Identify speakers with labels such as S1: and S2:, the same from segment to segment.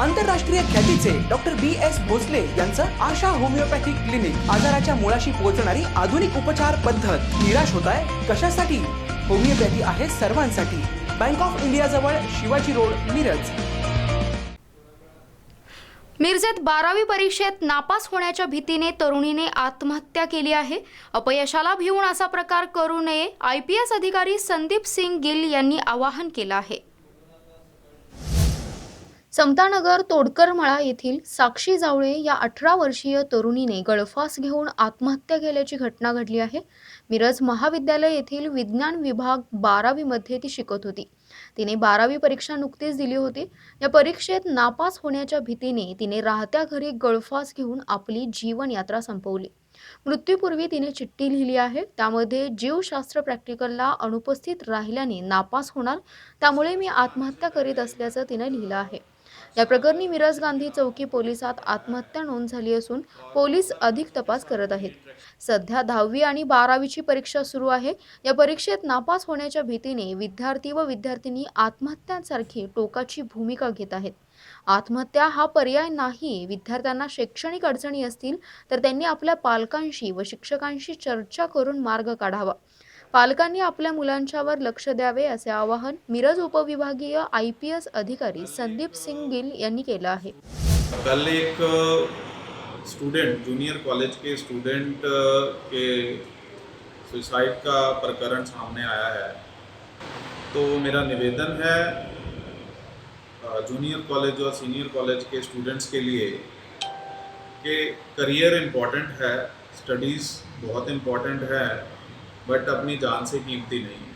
S1: आंतरराष्ट्रीय ख्यातीचे doctor B S Bhosale यांचं आशा होमिओपॅथिक क्लिनिक आजाराच्या मुळाशी पोहोचणारी आधुनिक उपचार पद्धत. निराश होत आहे कशासाठी? होमिओपॅथी आहे सर्वांसाठी. बँक ऑफ इंडिया जवळ शिवाजी रोड मिरज.
S2: मिरजेत बारावी परीक्षेत नापास होण्याच्या भीतीने तरुणीने आत्महत्या केली आहे. अपयशाला भिवून असा प्रकार करू नये आय पी एस अधिकारी संदीप सिंग गिल यांनी आवाहन केलं आहे. समतानगर तोडकरमळा येथील साक्षी जावळे या अठरा वर्षीय तरुणीने गळफास घेऊन आत्महत्या केल्याची घटना घडली आहे. मिरज महाविद्यालय येथील विज्ञान विभाग बारावीमध्ये ती शिकत होती. तिने बारावी परीक्षा नुकतीच दिली होती. या परीक्षेत नापास होण्याच्या भीतीने तिने राहत्या घरी गळफास घेऊन आपली जीवनयात्रा संपवली. मृत्यूपूर्वी तिने चिठ्ठी लिहिली आहे. त्यामध्ये जीवशास्त्र प्रॅक्टिकलला अनुपस्थित राहिल्याने नापास होणार त्यामुळे मी आत्महत्या करीत असल्याचं तिने लिहिलं आहे. या प्रकरणी मिरज गांधी चौकी पोलिसात आत्महत्या नोंद झाली असून पोलीस अधिक तपास करत आहेत. सध्या दहावी आणि बारावीची परीक्षा सुरू आहे. या परीक्षेत नापास होण्याच्या भीतीने विद्यार्थी व विद्यार्थिनी आत्महत्यांसारखी टोकाची भूमिका घेत आहेत. आत्महत्या हा पर्याय नाही. विद्यार्थ्यांना शैक्षणिक अडचणी असतील तर त्यांनी आपल्या पालकांशी व शिक्षकांशी चर्चा करून मार्ग काढावा. पालकांनी आपल्या मुलांच्यावर लक्ष द्यावे असे आवाहन मिरज उपविभागीय आय पी एस अधिकारी संदीप सिंग गिल यांनी केलं आहे.
S3: कल एक स्टूडेंट जूनियर कॉलेज के स्टूडेंट के सुसाइड का प्रकरण सामने आया है। तो मेरा निवेदन है जूनियर कॉलेज और सीनियर कॉलेज के स्टूडेंट्स के लिए कि करियर इंपॉर्टेंट है स्टडीज़ बहुत इंपॉर्टेंट है। बट अपनी जान से कीमती नहीं है।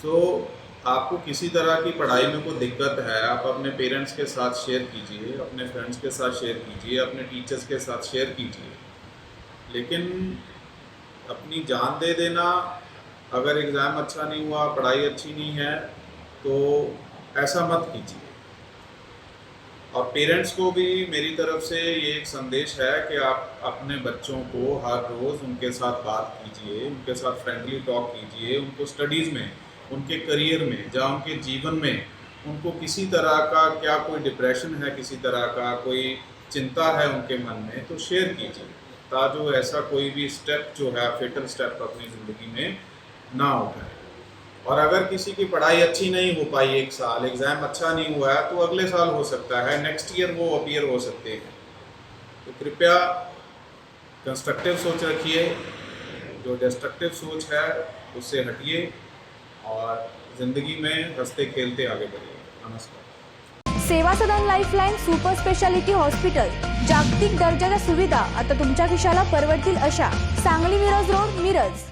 S3: सो so, आपको किसी तरह की पढ़ाई में कोई दिक्कत है आप अपने पेरेंट्स के साथ शेयर कीजिए अपने फ्रेंड्स के साथ शेयर कीजिए अपने टीचर्स के साथ शेयर कीजिए। लेकिन अपनी जान दे देना अगर एग्ज़ाम अच्छा नहीं हुआ पढ़ाई अच्छी नहीं है तो ऐसा मत कीजिए। और पेरेंट्स को भी मेरी तरफ़ से ये एक संदेश है कि आप अपने बच्चों को हर रोज़ उनके साथ बात कीजिए, उनके साथ फ्रेंडली टॉक कीजिए, उनको स्टडीज़ में, उनके करियर में या उनके जीवन में उनको किसी तरह का क्या कोई डिप्रेशन है, किसी तरह का कोई चिंता है उनके मन में तो शेयर कीजिए, ताजो ऐसा कोई भी स्टेप जो है फेटल स्टेप अपनी ज़िंदगी में ना उठाए। और अगर किसी की पढ़ाई अच्छी नहीं हो पाई एक साल एग्ज़ाम अच्छा नहीं हुआ है तो अगले साल हो सकता है नेक्स्ट ईयर वो अपीयर हो सकते हैं। तो कृपया कंस्ट्रक्टिव सोच रखिए, जो डिस्ट्रक्टिव सोच है, उससे हटिए और ज़िंदगी में हँसते खेलते आगे बढ़िए। नमस्कार।
S4: सेवा सदन लाईफलाईन सुपर स्पेशालिटी हॉस्पिटल जागतिक दर्जाच्या सुविधा आता तुमच्या खिशाला परवडतील अशा सांगली मिरज रोड, मिरज.